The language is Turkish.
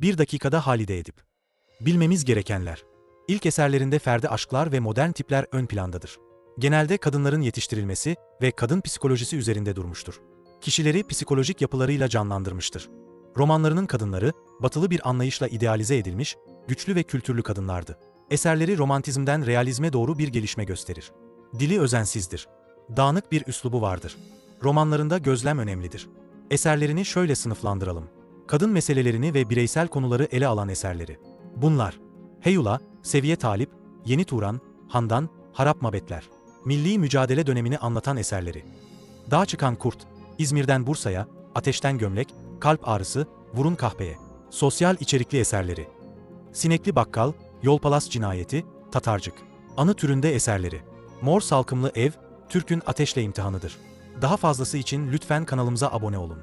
Bir dakikada Halide Edip. Bilmemiz gerekenler. İlk eserlerinde ferdi aşklar ve modern tipler ön plandadır. Genelde kadınların yetiştirilmesi ve kadın psikolojisi üzerinde durmuştur. Kişileri psikolojik yapılarıyla canlandırmıştır. Romanlarının kadınları, batılı bir anlayışla idealize edilmiş, güçlü ve kültürlü kadınlardı. Eserleri romantizmden realizme doğru bir gelişme gösterir. Dili özensizdir. Dağınık bir üslubu vardır. Romanlarında gözlem önemlidir. Eserlerini şöyle sınıflandıralım. Kadın meselelerini ve bireysel konuları ele alan eserleri. Bunlar: Heyula, Seviye Talip, Yeni Turan, Handan, Harap Mabetler. Milli mücadele dönemini anlatan eserleri. Dağa çıkan kurt, İzmir'den Bursa'ya, Ateşten Gömlek, Kalp Ağrısı, Vurun Kahpeye. Sosyal içerikli eserleri. Sinekli Bakkal, Yolpalas Cinayeti, Tatarcık. Anı türünde eserleri. Mor Salkımlı Ev, Türk'ün Ateşle imtihanıdır. Daha fazlası için lütfen kanalımıza abone olun.